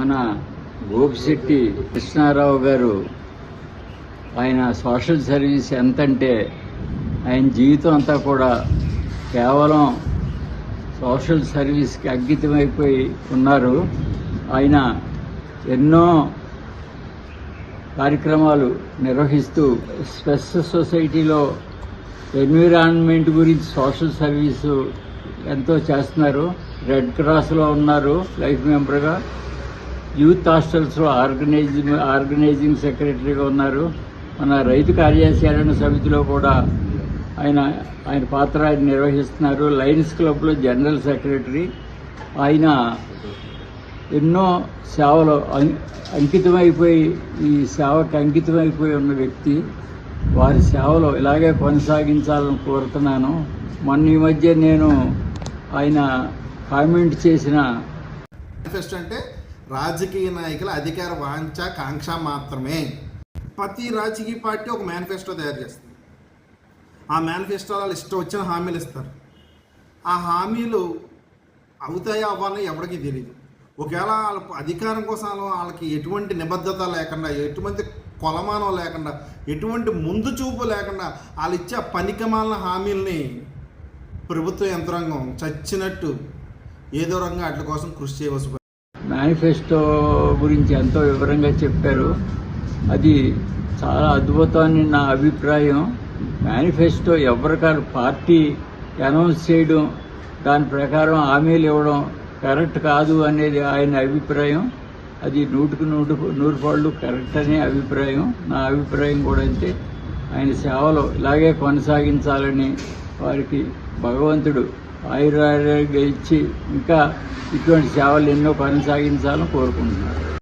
మన గోపిశెట్టి కృష్ణారావు గారు ఆయన సోషల్ సర్వీస్ ఎంతంటే ఆయన జీవితం అంతా కూడా కేవలం సోషల్ సర్వీస్కి అంకితమైపోయి ఉన్నారు. ఆయన ఎన్నో కార్యక్రమాలు నిర్వహిస్తూ స్పెస్ సొసైటీలో ఎన్విరాన్మెంట్ గురించి సోషల్ సర్వీసు ఎంతో చేస్తున్నారు. రెడ్ క్రాస్లో ఉన్నారు లైఫ్ మెంబర్గా. యూత్ హాస్టల్స్లో ఆర్గనైజ్ ఆర్గనైజింగ్ సెక్రటరీగా ఉన్నారు. మన రైతు కార్యాచరణ సమితిలో కూడా ఆయన ఆయన పాత్ర ఆయన నిర్వహిస్తున్నారు. లయన్స్ క్లబ్లో జనరల్ సెక్రటరీ. ఆయన ఎన్నో సేవలు అం- అంకితమైపోయి ఈ సేవకు అంకితమైపోయి ఉన్న వ్యక్తి. వారి సేవలు ఇలాగే కొనసాగించాలని కోరుతున్నాను. మొన్న ఈ మధ్య నేను ఆయన కామెంట్ చేసిన మేనిఫెస్టో అంటే రాజకీయ నాయకుల అధికార వాంఛ కాంక్ష మాత్రమే. ప్రతి రాజకీయ పార్టీ ఒక మేనిఫెస్టో తయారు చేస్తుంది. ఆ మేనిఫెస్టో వాళ్ళు ఇష్టం వచ్చిన హామీలు ఇస్తారు. ఆ హామీలు అవుతాయా అవ్వాలని ఎవరికి తెలియదు ఒకవేళ వాళ్ళ అధికారం కోసం వాళ్ళకి ఎటువంటి నిబద్ధత లేకుండా ఎటువంటి కొలమానం లేకుండా ఎటువంటి ముందు చూపు లేకుండా వాళ్ళు ఇచ్చే పనికిమాలిన హామీల్ని ప్రభుత్వ యంత్రాంగం చచ్చినట్టు ఏదో రంగం వాటి కోసం కృషి చేయవలసి మేనిఫెస్టో గురించి ఎంతో వివరంగా చెప్పారు. అది చాలా అద్భుతాన్ని నా అభిప్రాయం. మేనిఫెస్టో ఎవరికారు పార్టీ అనౌన్స్ చేయడం దాని ప్రకారం హామీలు ఇవ్వడం కరెక్ట్ కాదు అనేది ఆయన అభిప్రాయం. అది నూటికి నూటు నూరు పాళ్ళు కరెక్ట్ అనే అభిప్రాయం. నా అభిప్రాయం కూడా అంతే. ఆయన సేవలు ఇలాగే కొనసాగించాలని వారికి భగవంతుడు ఆయురారోగ్య ఇచ్చి ఇంకా ఇటువంటి సేవలు ఎన్నో కొనసాగించాలని కోరుకుంటున్నాను.